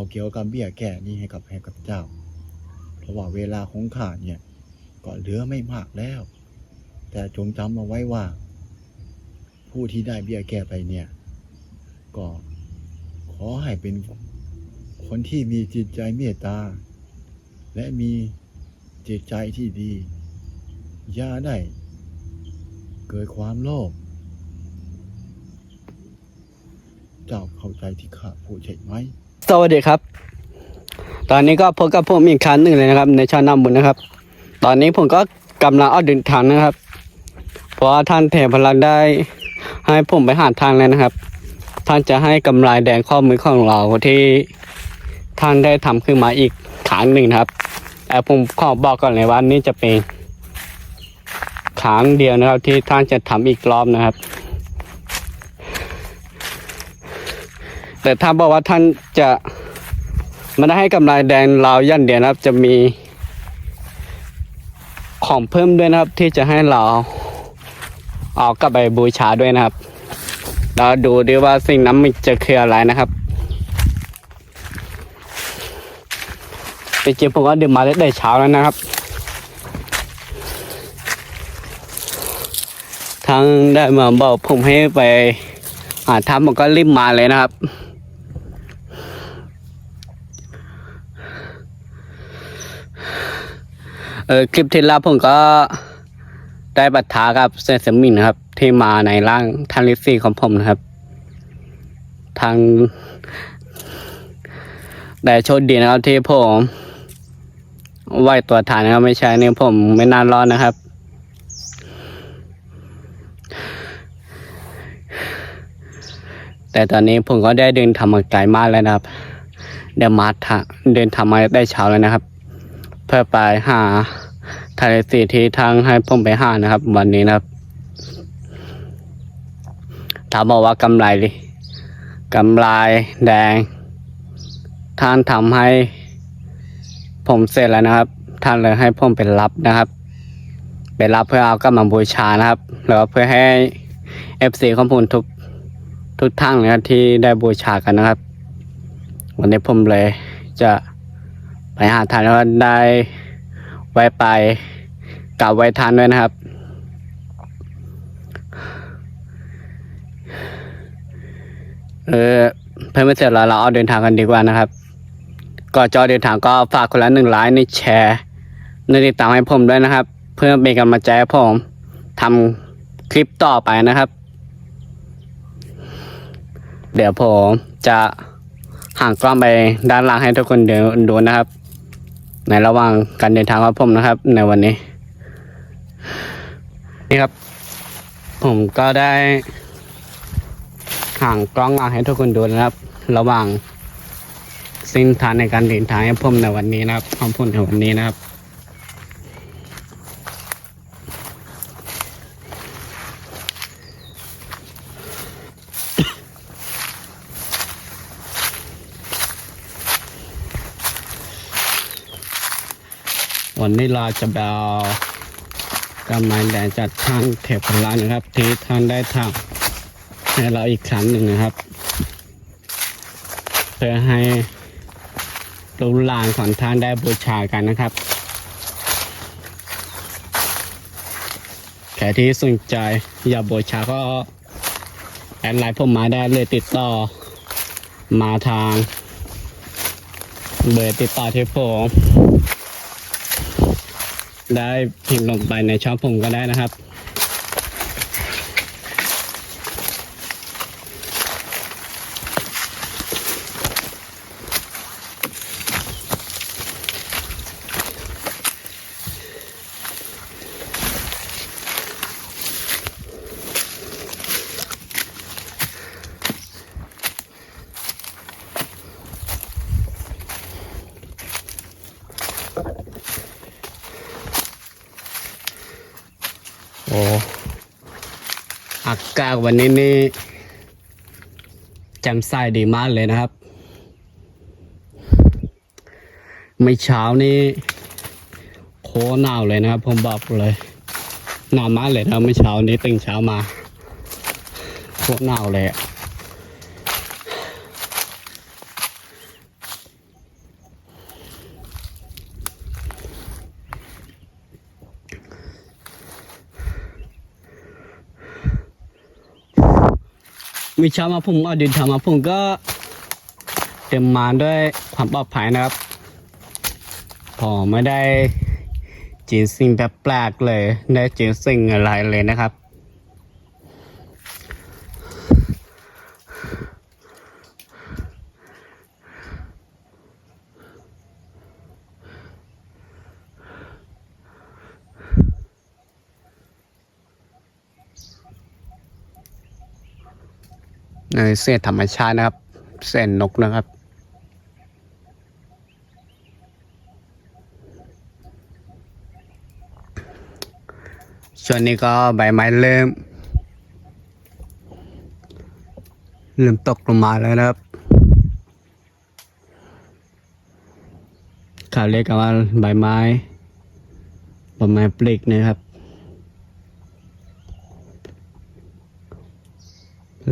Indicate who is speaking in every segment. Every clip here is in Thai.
Speaker 1: บอกเกี่ยวกับเบี้ยแก่นี้ให้กับให้กับเจ้า เพราะว่าเวลาของข้าเนี่ยก็เหลือไม่มากแล้ว แต่จงจำเอาไว้ว่า ผู้ที่ได้เบี้ยแก่ไปเนี่ย ก็ขอให้เป็นคนที่มีจิตใจเมตตา และมีจิตใจที่ดีอย่าได้เกิดความโลภเจ้าเข้าใจที่ข้าพูดใช่ไหม
Speaker 2: สวัสดีครับ ตอนนี้ก็พบกับผมอีกครั้งหนึ่งเลยนะครับ ในช่องน้ำบุญนะครับ ตอนนี้ผมก็กำลังออกเดินทางนะครับ เพราะว่าท่านเทพลักษ์ได้ ให้ผมไปหาทางแล้วนะครับ ท่านจะให้กำไรแดงข้อมือของเราที่ท่านได้ทำขึ้นมาอีกครั้งหนึ่งนะครับแต่ผมขอบอกก่อนเลยว่านี่จะเป็นครั้งเดียวนะครับที่ท่านจะทำอีกรอบนะครับ แต่ถ้าบอกว่าท่านจะมาได้ให้กำไรแดงเรายันเดียนะครับ จะมีของเพิ่มด้วยนะครับ ที่จะให้เราเอากลับไปบูชาด้วยนะครับ เราดูดีว่าสิ่งนั้นมันจะคืออะไรนะครับจริงๆผมก็ดื่มมาได้เช้าแล้วนะครับทางได้มาบอกผมให้ไปหาทำผมก็รีบมาเลยนะครับ เออคลิปที่แล้วผมก็ได้บัตรทากับเซนเซมินนะครับ ที่มาในร่างทางลิซี่ของผมนะครับ ทางแต่โชคดีนะครับที่ผมไหวตัวฐานนะครับ ไม่ใช่เนี่ยผมไม่นานรอดนะครับ แต่ตอนนี้ผมก็ได้เดินทำมาไกลมากแล้วนะครับ เดี๋ยวมาทะเดินทำมาได้เช้าแล้วนะครับ เพื่อไปหา ทะเลสีที่ทางให้ผมไปหานะครับ วันนี้นะครับ ถามบอกว่ากำไรดิกำไรแดง ท่านทำให้ ผมเสร็จแล้วนะครับ ท่านเลยให้ผมไปรับนะครับ ไปรับเพื่อเอากลับมาบูชานะครับแล้วเพื่อให้เอฟซีของผมทุกทุกท่านนะครับที่ได้บูชากันนะครับ วันนี้ผมเลยจะไปหาทานแล้วได้ ไว้ไปกลับไว้ทานด้วยนะครับ เออเพื่อนไม่เสร็จแล้วเราเอาเดินทางกันดีกว่านะครับก่อนจะเดินทางก็ฝากคนละหนึ่งไลค์ในแชร์ในติดตามให้ผมด้วยนะครับ เพื่อเป็นกำลังใจให้ผมทำคลิปต่อไปนะครับ เดี๋ยวผมจะห่างกล้องไปด้านล่างให้ทุกคนดินดูนะครับ ในระหว่างการเดินทางของผมนะครับ ในวันนี้ นี่ครับ ผมก็ได้ห่างกล้องมาให้ทุกคนดูนะครับ ระหว่างเส้นทางในการเดินทางของผมในวันนี้นะครับของผมในวันนี้นะครับ วันนี้เราจะไปเอากำไมแดงจากทางเทพลานะครับ ที่ท่านได้ทำให้เราอีกครั้งหนึ่งนะครับ เพื่อให้ลูกหลานของท่านได้บูชากันนะครับใครที่สนใจอยากบูชาก็แอดไลน์ผมมาได้เลยติดต่อมาทาง เบอร์ติดต่อที่ผม ได้พิมพ์ลงไปในช่องผมก็ได้นะครับ อากาศวันนี้นี่แจ่มใสดีมากเลยนะครับ ไม่เช้านี่โคหนาวเลยนะครับ ผมบอกเลยหนาวมากเลยนะไม่เช้านี้ตื่นเช้ามาโคหนาวเลยอะ มีเชามาพุ่มเอาดินทำมาพุ่มก็เต็มมาด้วยความปลอดภัยนะครับ พอไม่ได้เจอสิ่งแปลกๆเลยได้เจอสิ่งอะไรเลยนะครับ เส้นธรรมชาตินะครับ เส้นนกนะครับช่วงนี้ก็ใบไม้เริ่ม เริ่มตกลงมาแล้วนะครับเขาเรียกกันว่าใบไม้ใบไม้ปลีกนะครับ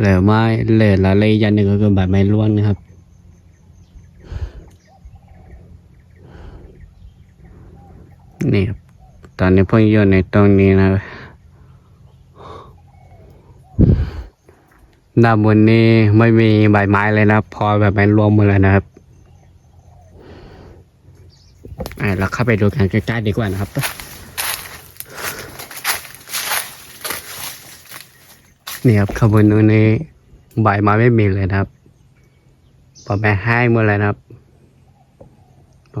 Speaker 2: หลือไม้เหลือละเลยยันหนึ่งก็คือใบไม้ร่วงนะครับ นี่ตอนนี้ผมอยู่ในตรงนี้นะด้านบนนี้ไม่มีใบไม้เลยนะ พอแบบไม้รวมหมดเลยนะครับอะเราเข้าไปดูกันใกล้ๆดีกว่านะครับ นี่ครับขบวนนู้นนี้ใบไม้ไม่มีเลยนะครับปอแม่ให้หมดเลยนะครับ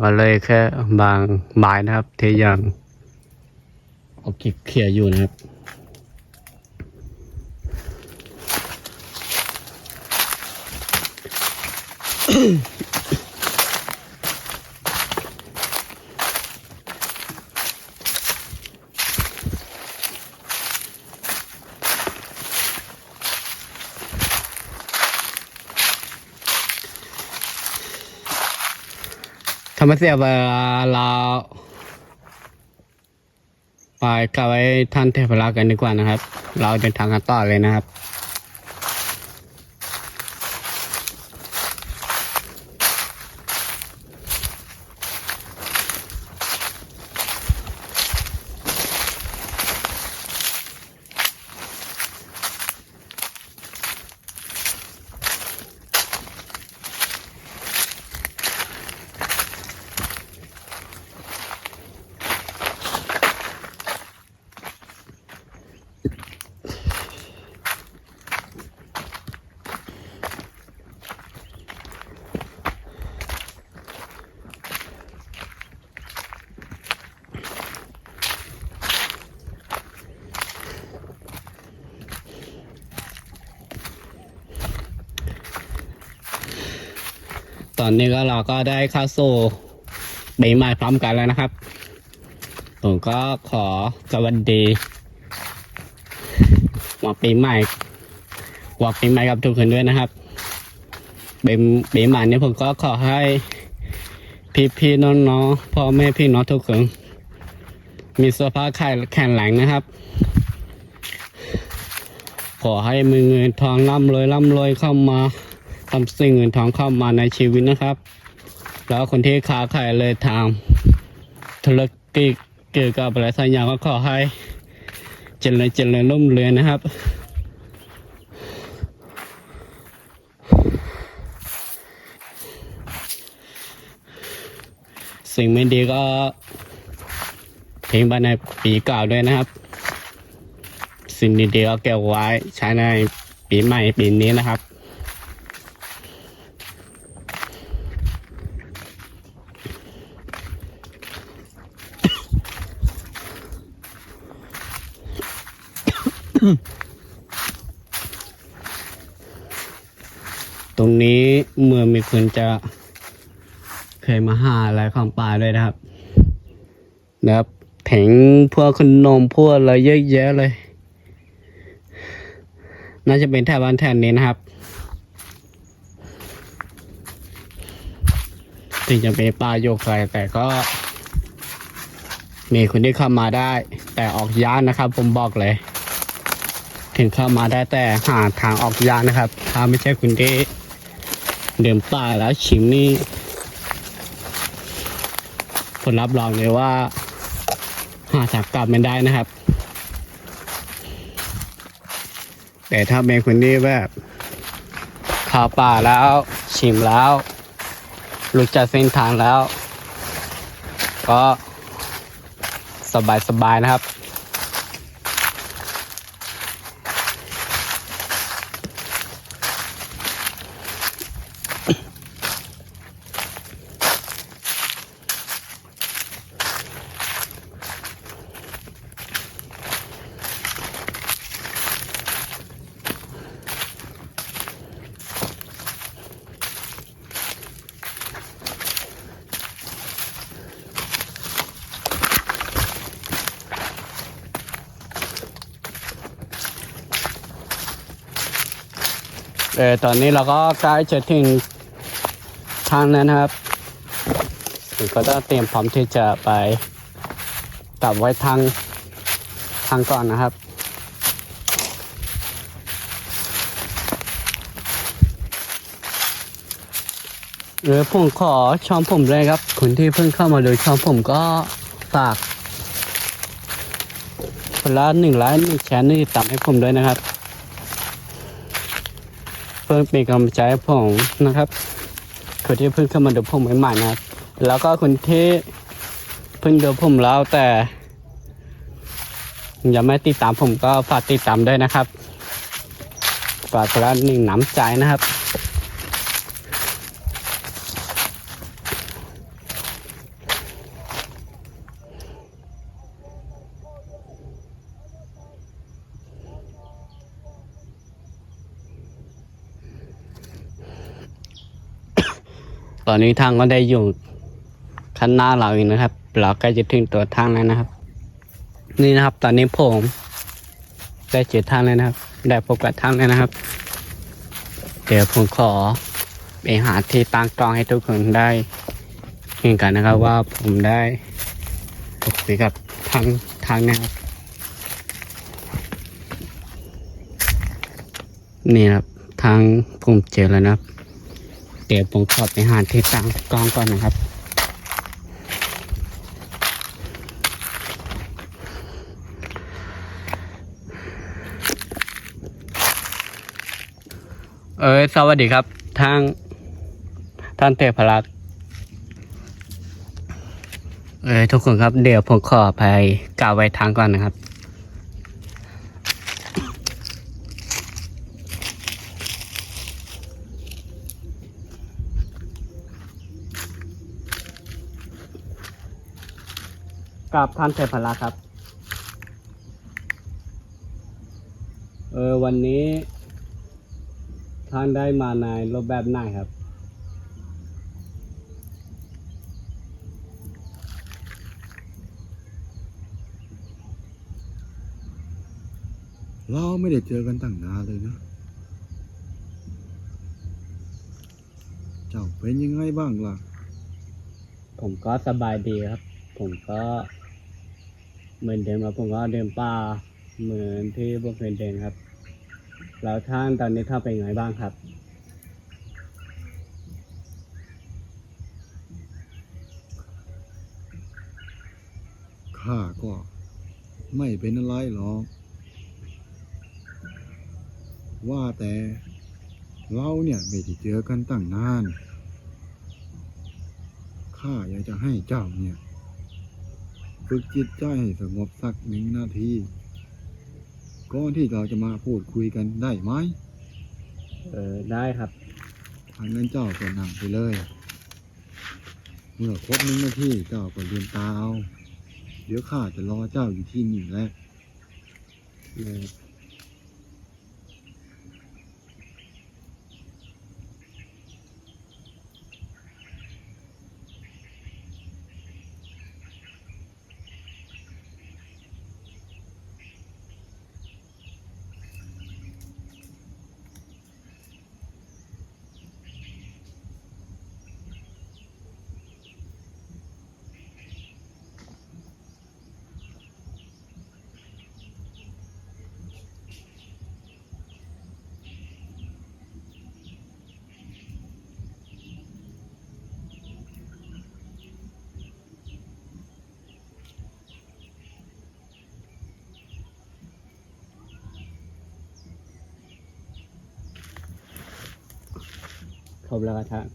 Speaker 2: ก็เลยแค่บางใบนะครับที่ยังโอเคเคลียร์อยู่นะครับ มาเสียเวลาเราไปกลับไปท่านเทพรากันดีกว่านะครับ เราเดินทางกันต่อเลยนะครับ ตอนนี้ก็เราก็ได้เข้าสู่ปีใหม่พร้อมกันแล้วนะครับ ผมก็ขอสวัสดีวันปีใหม่วันปีใหม่กับทุกคนด้วยนะครับปีปีใหม่นี้ผมก็ขอให้พี่พี่ๆน้องๆพ่อแม่พี่น้องทุกคนมีสุขภาพแข็งแรงนะครับ ขอให้มีเงินทองร่ำรวยร่ำรวยเข้ามา ทำสิ่งเงินทองเข้ามาในชีวิตนะครับ แล้วคนที่ค้าขายเลยทำธุรกิจเกี่ยวกับอะไรสักอย่างก็ขอให้เจริญเจริญรุ่มเรืองนะครับสิ่งไม่ดีก็ทิ้งไปในปีเก่าด้วยนะครับ สิ่งดีๆก็เก็บไว้ใช้ในปีใหม่ปีนี้นะครับ ตรงนี้เมื่อมีคนจะเคยมาหาอะไรของป่าด้วยนะครับ นะครับแผงพวกขนมพวกอะไรเยอะแยะเลย น่าจะเป็นแถวบ้านแถวนี้นะครับ ถึงจะเป็นป่าโยกไกลแต่ก็ มีคนที่เข้ามาได้ แต่ออกยานนะครับผมบอกเลย ถึงเข้ามาได้แต่หาทางออกยานนะครับ ถ้าไม่ใช่คุณที่เดินป่าแล้วชิมนี่ผมรับรองเลยว่า หาทางกลับไม่ได้นะครับ แต่ถ้าเป็นคนที่แบบข้าป่าแล้วชิมแล้วรู้จักเส้นทางแล้ว ก็สบายสบายๆนะครับ เออตอนนี้เราก็ใกล้จะถึงทางแล้วนะครับก็ต้องเตรียมพร้อมที่จะไปตับไว้ทางทางก่อนนะครับเออผมขอช่องผมเลยครับคนที่เพิ่งเข้ามาดูช่องผมก็ฝากคนละหนึ่งไลค์หนึ่งแชร์หนึ่งติดตามให้ผมด้วยนะครับ เพิ่งเป็นกำลังใจให้ผมนะครับคนที่เพิ่งเข้ามาดูผมใหม่ๆนะครับ แล้วก็คนที่เพิ่งดูผมแล้วแต่ยังไม่ติดตามผมก็ฝากติดตามด้วยนะครับฝากกระนึ่งน้ำใจนะครับ ตอนนี้ทางก็ได้อยู่ข้างหน้าเราเองนะครับ เราใกล้จะถึงตัวทางแล้วนะครับ นี่นะครับ ตอนนี้ผมได้เจอทางแล้วนะครับ ได้พบกับทางแล้วนะครับ เดี๋ยวผมขอไปหาที่ตั้งกล้องให้ทุกคนได้เห็นกันนะครับว่าผมได้พบกับทางทางนะครับนี่ครับทางผมเจอแล้วนะครับ เดี๋ยวผมขอไปหาที่ตั้งกล้องก่อนนะครับ เออสวัสดีครับ ทาง ท่านเทพรักษ์เออทุกคนครับ เดี๋ยวผมขอไปกล่าวไว้ทางก่อนนะครับ กับท่านเทพรักษ์ครับ เออวันนี้ ท่านได้มาในรูปแบบไหนครับ
Speaker 1: เราไม่ได้เจอกันตั้งนานเลยนะ เจ้าเป็นยังไงบ้างล่ะ
Speaker 2: ผมก็สบายดีครับ ผมก็ เหมือนเดิมครับผมก็เดินป่าเหมือนที่พวกเคยเดินครับ แล้วท่านตอนนี้ท่านเป็นไงบ้างครับ
Speaker 1: ข้าก็ไม่เป็นอะไรหรอก ว่าแต่เราเนี่ยไม่ได้เจอกันตั้งนาน ข้าอยากจะให้เจ้าเนี่ย ฝึกจิตใจให้สงบสักหนึ่งนาทีก่อนที่เราจะมาพูดคุยกันได้ไหม
Speaker 2: เออได้ครับ
Speaker 1: ทางนั้นเจ้าก็นั่งไปเลย เมื่อครบหนึ่งนาทีเจ้าก็ลืมตาเอา เดี๋ยวข้าจะรอเจ้าอยู่ที่นี่แหละ
Speaker 2: เออ ครบแล้วครับท่าน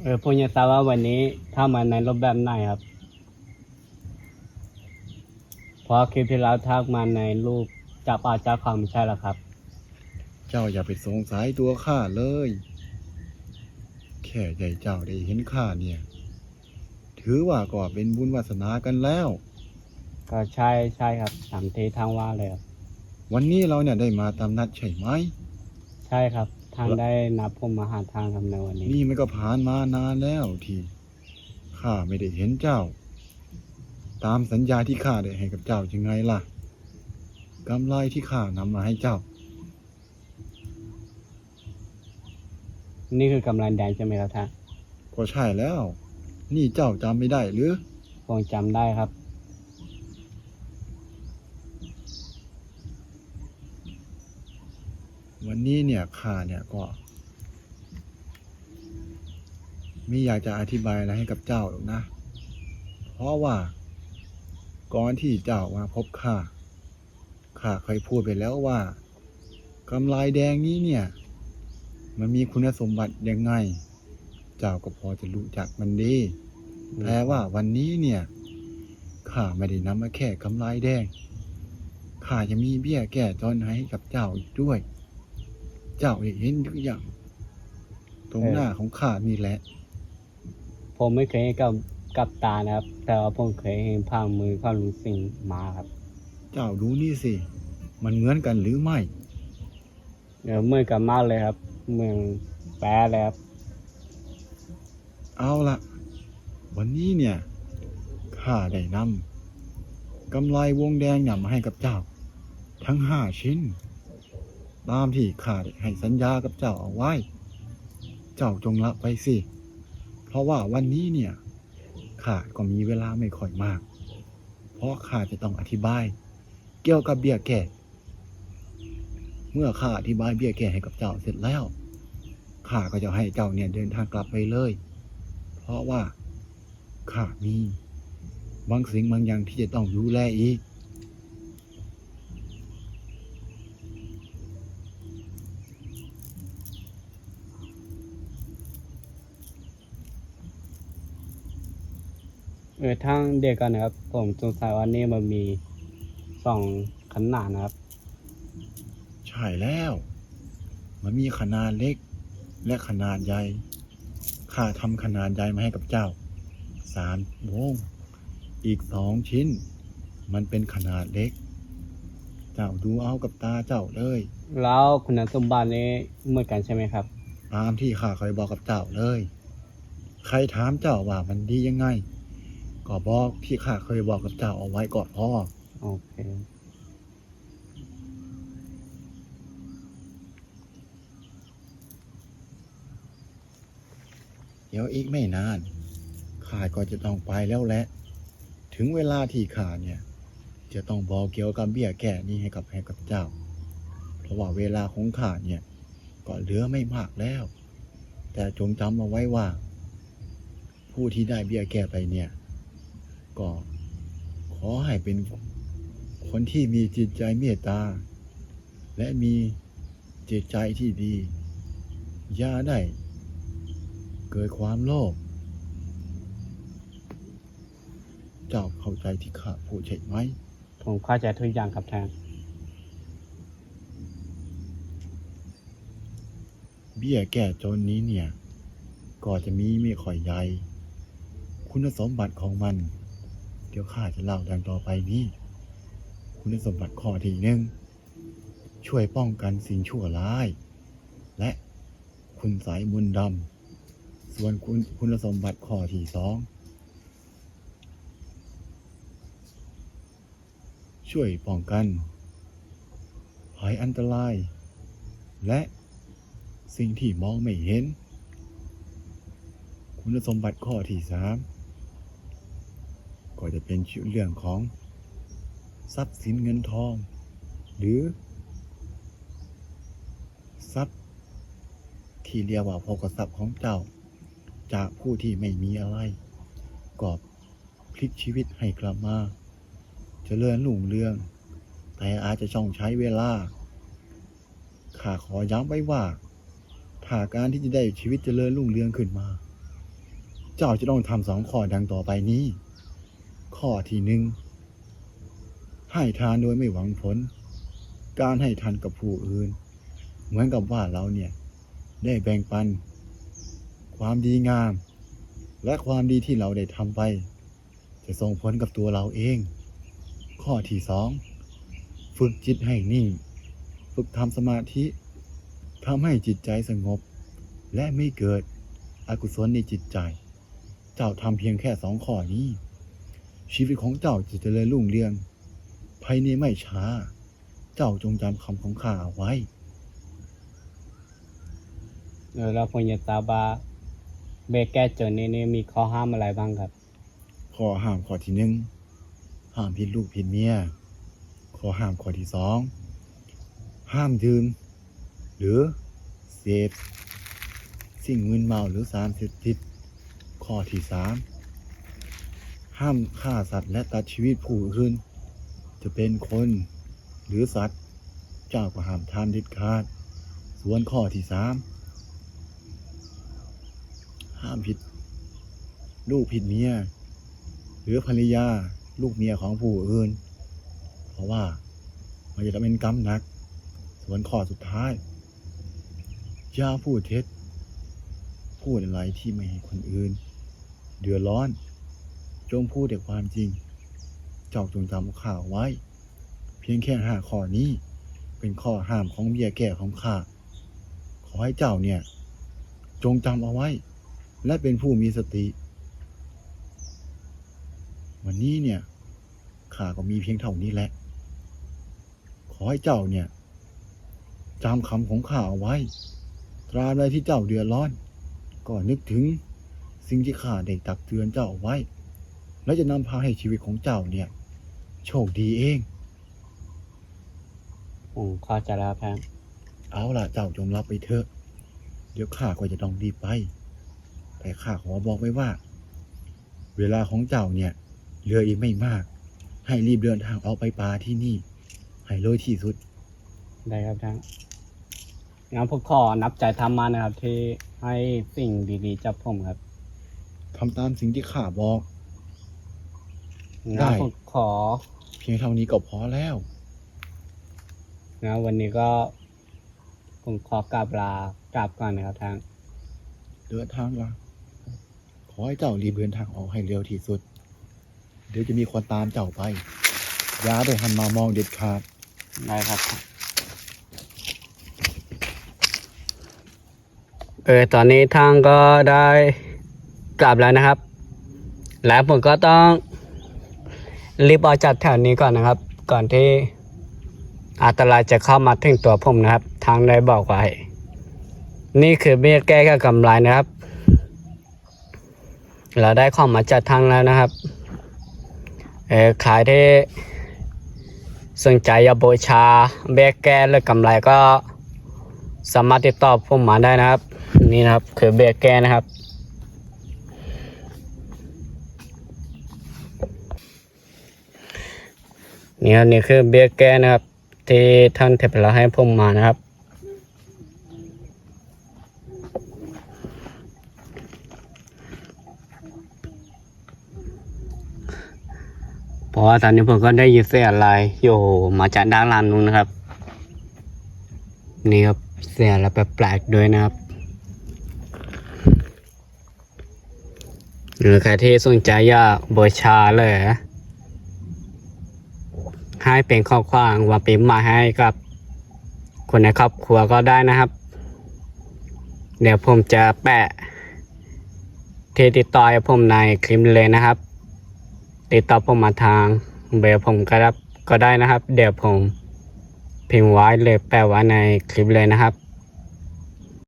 Speaker 2: เออผมอยากทราบว่าวันนี้ถ้ามาในรูปแบบไหนครับ เพราะคลิปที่แล้วทักมาในรูปจับอาจับความไม่ใช่หรอครับ
Speaker 1: เจ้าอย่าไปสงสัยตัวข้าเลย แค่ใจเจ้าได้เห็นข้าเนี่ย ถือว่าก็เป็นบุญวาสนากันแล้ว
Speaker 2: ก็ใช่ใช่ครับตามที่ทางว่าเลยครับ
Speaker 1: วันนี้เราเนี่ยได้มาตามนัดใช่ไหม
Speaker 2: ใช่ครับ ทางได้นับผมมาหาทางครับในวันนี้
Speaker 1: นี่มันก็ผ่านมานานแล้วที่ข้าไม่ได้เห็นเจ้า ตามสัญญาที่ข้าได้ให้กับเจ้ายังไงล่ะกำไรที่ข้านำมาให้เจ้า
Speaker 2: นี่คือกำลังแดงใช่ไหมครับท่าน
Speaker 1: ก็ใช่แล้ว นี่เจ้าจำไม่ได้หรือ
Speaker 2: ผมจำได้ครับ
Speaker 1: วันนี้เนี่ยข้าเนี่ยก็ไม่อยากจะอธิบายอะไรให้กับเจ้าหรอกนะ เพราะว่าก่อนที่เจ้ามาพบข้าข้าเคยพูดไปแล้วว่ากำไรแดงนี้เนี่ย มันมีคุณสมบัติยังไง เจ้าก็พอจะรู้จักมันดีแต่ว่าวันนี้เนี่ยข้าไม่ได้นำมาแค่กำไรแดงข้าจะมีเบี้ยแก้จนให้กับเจ้าอีกด้วย เจ้าได้เห็นทุกอย่าง ตรงหน้าของข้านี่แหละ
Speaker 2: ผมไม่เคยเห็นกับกับตานะครับ แต่ว่าผมเคยเห็นผ่างมือเข้าลุงสิงมาครับ
Speaker 1: เจ้าดูนี่สิ มันเหมือนกันหรือไม่
Speaker 2: เดี๋ยวมือกับมากเลยครับ เมืองแปรเลยครับ
Speaker 1: เอาละวันนี้เนี่ยข้าได้นำกำไรวงแดงเนี่ยมาให้กับเจ้า ทั้งห้าชิ้น ตามที่ข้าได้ให้สัญญากับเจ้าเอาไว้ เจ้าจงละไปสิ เพราะว่าวันนี้เนี่ยข้าก็มีเวลาไม่ค่อยมาก เพราะข้าจะต้องอธิบาย เกี่ยวกับเบี้ยแก่เมื่อข้าอธิบายเบี้ยแก่ให้กับเจ้าเสร็จแล้วข้าก็จะให้เจ้าเนี่ยเดินทางกลับไปเลย เพราะว่าข้ามีบางสิ่งบางอย่างที่จะต้องดูแลอีก
Speaker 2: เออทางเดียวกันนะครับ ผมสงสัยว่านี่มันมีสองขนาดนะครับ
Speaker 1: ใช่แล้ว มันมีขนาดเล็ก และขนาดใหญ่ ข้าทำขนาดใหญ่มาให้กับเจ้า สามวง อีกสองชิ้น มันเป็นขนาดเล็ก เจ้าดูเอากับตาเจ้าเลย
Speaker 2: แล้วคุณสมบัตินี้เหมือนกันใช่ไหมครับ
Speaker 1: ตามที่ข้าเคยบอกกับเจ้าเลย ใครถามเจ้าว่ามันดียังไง ก็บอกที่ข้าเคยบอกกับเจ้าเอาไว้ก่อนพ่อ
Speaker 2: โอเค
Speaker 1: เดี๋ยวอีกไม่นานข้าก็จะต้องไปแล้วแหละ ถึงเวลาที่ข้าเนี่ย จะต้องบอกเกี่ยวกับเบี้ยแก่นี้ให้กับให้กับเจ้า เพราะว่าเวลาของข้าเนี่ย ก็เหลือไม่มากแล้ว แต่จงจำเอาไว้ว่า ผู้ที่ได้เบี้ยแก่ไปเนี่ย ก็ขอให้เป็นคนที่มีจิตใจเมตตา และมีจิตใจที่ดี อย่าได้เกิดความโลภเจ้าเข้าใจที่ข้าพูดใช่ไหม
Speaker 2: ผมเข้าใจทุกอย่างครับท่าน
Speaker 1: เบี้ยแก้จนนี้เนี่ย ก็จะมีไม่ค่อยใหญ่ คุณสมบัติของมัน เดี๋ยวข้าจะเล่าดังต่อไปนี้คุณสมบัติข้อที่หนึ่งช่วยป้องกันสิ่งชั่วร้าย และคุณสายมนต์ดำส่วนคุณคุณสมบัติข้อที่สองช่วยป้องกันภัยอันตราย และสิ่งที่มองไม่เห็น คุณสมบัติข้อที่สาม็จะเป็นเรื่องของทรัพย์สินเงินทอง หรือ ทรัพย์ที่เรียกว่าโภคทรัพย์ของเจ้า จากผู้ที่ไม่มีอะไรก็พลิกชีวิตให้กลับมาเจริญรุ่งเรือง แต่อาจจะต้องใช้เวลาข้าขอย้ำไว้ว่าถ้าการที่จะได้ชีวิตเจริญรุ่งเรืองขึ้นมา เจ้าจะต้องทำสองข้อดังต่อไปนี้ ข้อที่หนึ่งให้ทานโดยไม่หวังผล การให้ทานกับผู้อื่น เหมือนกับว่าเราเนี่ยได้แบ่งปัน ความดีงาม และความดีที่เราได้ทำไป จะส่งผลกับตัวเราเอง ข้อที่สองฝึกจิตให้นิ่ง ฝึกทำสมาธิทำให้จิตใจสงบ และไม่เกิดอกุศลในจิตใจ เจ้าทำเพียงแค่สองข้อนี้ ชีวิตของเจ้าจะเจริญรุ่งเรืองภายในไม่ช้า เจ้าจงจำคำของข้าเอาไว้
Speaker 2: เออแล้วผมอยากทราบว่าเบแก้จนนี้นี่มีข้อห้ามอะไรบ้างครับ
Speaker 1: ข้อห้ามข้อที่หนึ่งห้ามผิดลูกผิดเมียข้อห้ามข้อที่สองห้ามดื่มหรือเสพสิ่งมึนเมาหรือสารเสพติดข้อที่สาม ห้ามฆ่าสัตว์และตัดชีวิตผู้อื่น จะเป็นคนหรือสัตว์ เจ้าก็ห้ามทำเด็ดขาด ส่วนข้อที่สามห้ามผิด ลูกผิดเมียหรือภรรยาลูกเมียของผู้อื่น เพราะว่ามันจะเป็นกรรมหนัก ส่วนข้อสุดท้ายอย่าพูดเท็จ พูดอะไรที่ไม่ให้คนอื่น เดือดร้อน จงพูดแต่ความจริง เจ้าจงจำข่าวไว้ เพียงแค่ห้าข้อนี้ เป็นข้อห้ามของเบียแก่ของข้าขอให้เจ้าเนี่ย จงจำเอาไว้ และเป็นผู้มีสติ วันนี้เนี่ยข้าก็มีเพียงเท่านี้แหละ ขอให้เจ้าเนี่ยจำคำของข้าเอาไว้ ตราบใดที่เจ้าเดือดร้อน ก็นึกถึงสิ่งที่ข้าได้ตักเตือนเจ้าเอาไว้ และจะนำพาให้ชีวิตของเจ้าเนี่ย โชคดีเอง
Speaker 2: ผมเข้าใจแล้วครับ
Speaker 1: เอาล่ะเจ้าจงรับไปเถอะ เดี๋ยวข้าก็จะต้องรีบไป แต่ข้าขอบอกไว้ว่า เวลาของเจ้าเนี่ยเหลืออีกไม่มาก ให้รีบเดินทางออกไปป่าที่นี่ ให้เร็วที่สุด
Speaker 2: ได้ครับท่านงั้นผมขอนับใจทำมานะครับ ที่ให้สิ่งดีๆจับผมครับ
Speaker 1: ทำตามสิ่งที่ข้าบอก ได้
Speaker 2: งั้นผมขอ
Speaker 1: เพียงเท่านี้ก็พอแล้ว
Speaker 2: งั้นวันนี้ก็ผมขอกราบลากราบก่อนนะครับท่าน
Speaker 1: เดินทางละขอให้เจ้ารีบเดินทางออกให้เร็วที่สุด เดี๋ยวจะมีคนตามเจ้าไปอย่าได้หันมามองเด็ดขาด
Speaker 2: ได้ครับ เออตอนนี้ทางก็ได้กลับแล้วนะครับ แล้วผมก็ต้อง รีบออกจากแถวนี้ก่อนนะครับ ก่อนที่อันตรายจะเข้ามาถึงตัวผมนะครับ ทางได้บอกไว้ นี่คือเบี้ยแก้กับกำไรนะครับ เราได้ของมาจากทางแล้วนะครับ เออขายที่สนใจอยาบูชาเบี้ยแก้หรือกำไรก็สามารถติดต่อผมมาได้นะครับ นี่นะครับคือเบี้ยแก้นะครับ นี่ครับนี่คือเบี้ยแก้นะครับ ที่ท่านเทพเราให้ผมมานะครับ เพราะว่าตอนนี้ผมก็ได้ยินเสียงอะไรอยู่มาจากด้านล่างนู้นนะครับ นี่ครับเสียงอะไรแปลกๆด้วยนะครับหรือใครที่สนใจอยากบูชาเลย ให้เป็นข้อความว่าพิมพ์มาให้กับคนในครอบครัวก็ได้นะครับ เดี๋ยวผมจะแปะที่ติดต่อผมในคลิปเลยนะครับ ติดต่อผมมาทางเบอร์ผมก็รับก็ได้นะครับ เดี๋ยวผมพิมพ์ไว้เลยแปะไว้ในคลิปเลยนะครับ